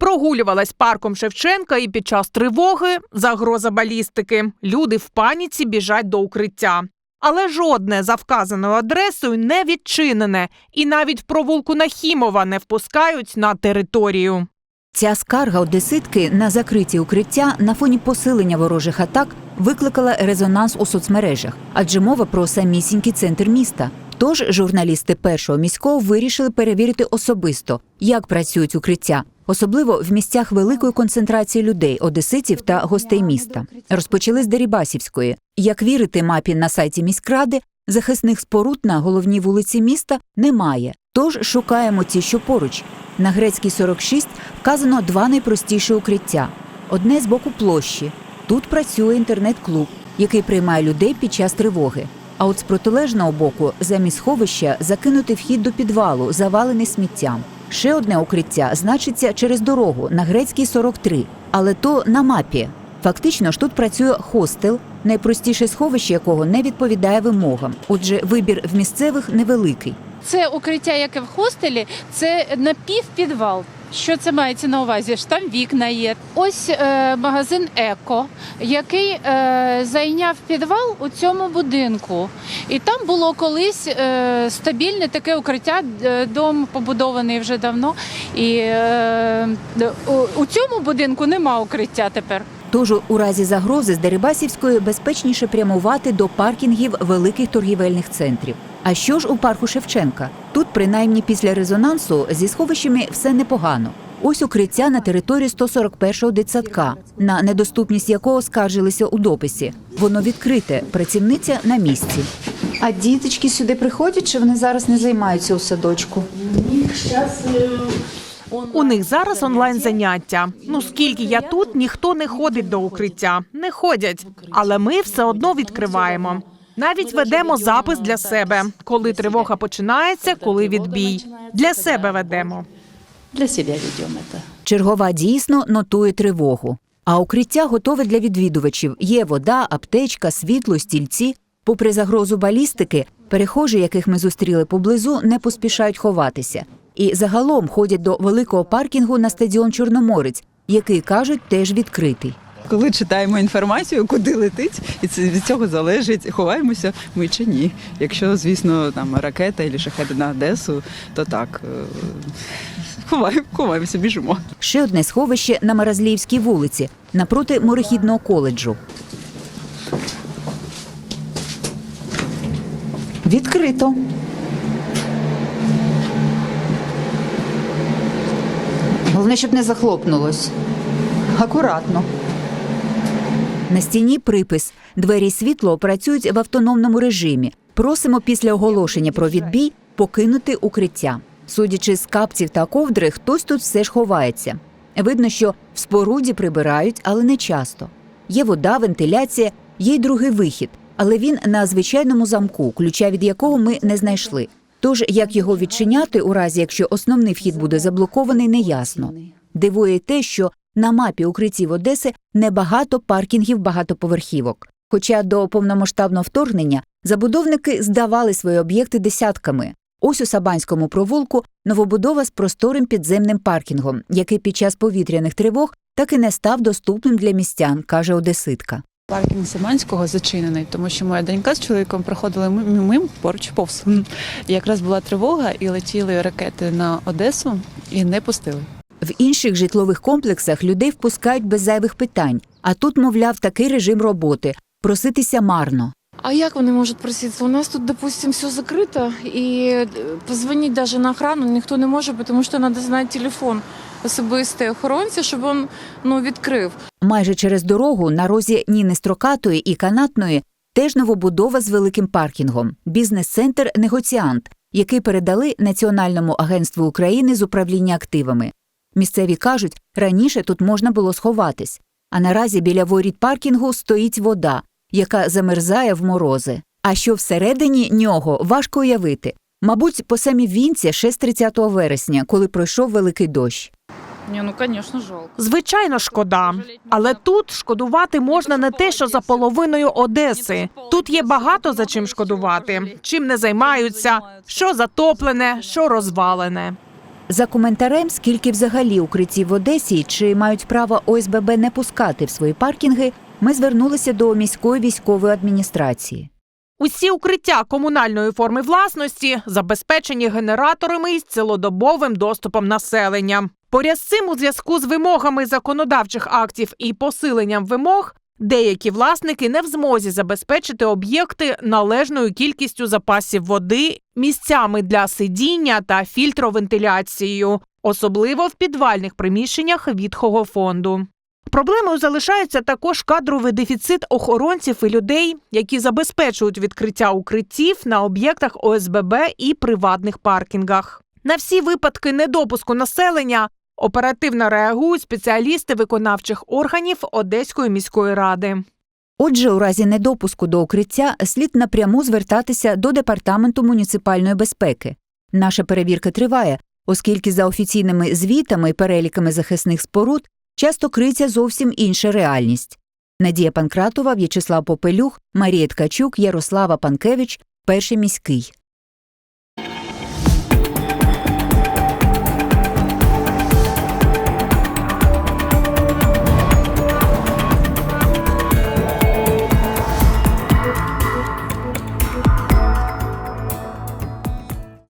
Прогулювалась парком Шевченка і під час тривоги загроза балістики. Люди в паніці біжать до укриття. Але жодне за вказаною адресою не відчинене, і навіть в провулку Нахімова не впускають на територію. Ця скарга одеситки на закриті укриття на фоні посилення ворожих атак викликала резонанс у соцмережах, адже мова про самісінький центр міста. Тож журналісти першого міського вирішили перевірити особисто, як працюють укриття, особливо в місцях великої концентрації людей, одеситів та гостей міста. Розпочали з Дерибасівської. Як вірити мапі на сайті міськради, захисних споруд на головній вулиці міста немає. Тож шукаємо ті, що поруч. На грецькій 46 вказано два найпростіші укриття. Одне з боку площі. Тут працює інтернет-клуб, який приймає людей під час тривоги. А от з протилежного боку, замість сховища, закинути вхід до підвалу, завалений сміттям. Ще одне укриття значиться через дорогу на грецькій 43, але то на мапі. Фактично ж тут працює хостел, найпростіше сховище якого не відповідає вимогам. Отже, вибір в місцевих невеликий. Це укриття, яке в хостелі, це напівпідвал. Що це мається на увазі? Ж там вікна є. Ось е, магазин Еко, який е, зайняв підвал у цьому будинку. І там було колись е, стабільне таке укриття. е, Дом побудований вже давно. І е, у, у цьому будинку нема укриття тепер. Тож у разі загрози з Дерибасівської безпечніше прямувати до паркінгів великих торгівельних центрів. А що ж у парку Шевченка? Тут, принаймні після резонансу, зі сховищами все непогано. Ось укриття на території 141-го дитсадка, на недоступність якого скаржилися у дописі. Воно відкрите, працівниця на місці. А діточки сюди приходять, чи вони зараз не займаються у садочку? У них зараз онлайн заняття. Ну скільки я тут, ніхто не ходить до укриття. Не ходять, але ми все одно відкриваємо. Навіть ведемо запис для себе, коли тривога починається, коли відбій. Для себе ведемо. Для себя ведем. Чергова дійсно нотує тривогу. А укриття готове для відвідувачів. Є вода, аптечка, світло, стільці. Попри загрозу балістики, перехожі, яких ми зустріли поблизу, не поспішають ховатися. І загалом ходять до великого паркінгу на стадіон Чорноморець, який кажуть теж відкритий. Коли читаємо інформацію, куди летить, і це від цього залежить, ховаємося ми чи ні. Якщо, звісно, там ракета або шахеди на Одесу, то так е, ховаємо, ховаємося, біжимо. Ще одне сховище на Маразліївській вулиці, напроти морехідного коледжу. Відкрито. Головне, щоб не захлопнулось. Акуратно. На стіні припис двері світло працюють в автономному режимі. Просимо після оголошення про відбій покинути укриття. Судячи з капців та ковдри, хтось тут все ж ховається. Видно, що в споруді прибирають, але не часто. Є вода, вентиляція, є й другий вихід, але він на звичайному замку, ключа від якого ми не знайшли. Тож як його відчиняти, у разі якщо основний вхід буде заблокований, неясно. Дивує те, що на мапі укриттів Одеси небагато паркінгів багатоповерхівок. Хоча до повномасштабного вторгнення забудовники здавали свої об'єкти десятками. Ось у Сабанському провулку новобудова з просторим підземним паркінгом, який під час повітряних тривог так і не став доступним для містян, каже одеситка. Паркінг Семенського зачинений, тому що моя донька з чоловіком проходили мим, мим поруч повз. Якраз була тривога, і летіли ракети на Одесу і не пустили. В інших житлових комплексах людей впускають без зайвих питань, а тут, мовляв, такий режим роботи проситися марно. А як вони можуть проситися? У нас тут, допустим, все закрито, і е, позвонити навіть на охрану ніхто не може, тому що треба знати телефон особистий охоронця, щоб він ну, відкрив. Майже через дорогу на розі Ніни Строкатої і Канатної теж новобудова з великим паркінгом, бізнес-центр Негоціант, який передали Національному агентству України з управління активами. Місцеві кажуть, раніше тут можна було сховатись, а наразі біля воріт паркінгу стоїть вода, яка замерзає в морози. А що всередині нього важко уявити. Мабуть, по самі вінці ще з 30 вересня, коли пройшов великий дощ. Ні, ну звісно, жалко. Звичайно, шкода. Але тут шкодувати можна не те, що за половиною Одеси. Тут є багато за чим шкодувати, чим не займаються, що затоплене, що розвалене. За коментарем, скільки взагалі укриттів в Одесі чи мають право ОСББ не пускати в свої паркінги, ми звернулися до міської військової адміністрації. Усі укриття комунальної форми власності забезпечені генераторами із цілодобовим доступом населення. Поряд з цим, у зв'язку з вимогами законодавчих актів і посиленням вимог, деякі власники не в змозі забезпечити об'єкти належною кількістю запасів води, місцями для сидіння та фільтровентиляцією, особливо в підвальних приміщеннях відхого фонду. Проблемою залишається також кадровий дефіцит охоронців і людей, які забезпечують відкриття укриттів на об'єктах ОСББ і приватних паркінгах. На всі випадки недопуску населення оперативно реагують спеціалісти виконавчих органів Одеської міської ради. Отже, у разі недопуску до укриття слід напряму звертатися до департаменту муніципальної безпеки. Наша перевірка триває, оскільки за офіційними звітами і переліками захисних споруд часто криться зовсім інша реальність. Надія Панкратова, В'ячеслав Попелюх, Марія Ткачук, Ярослава Панкевич, перший міський.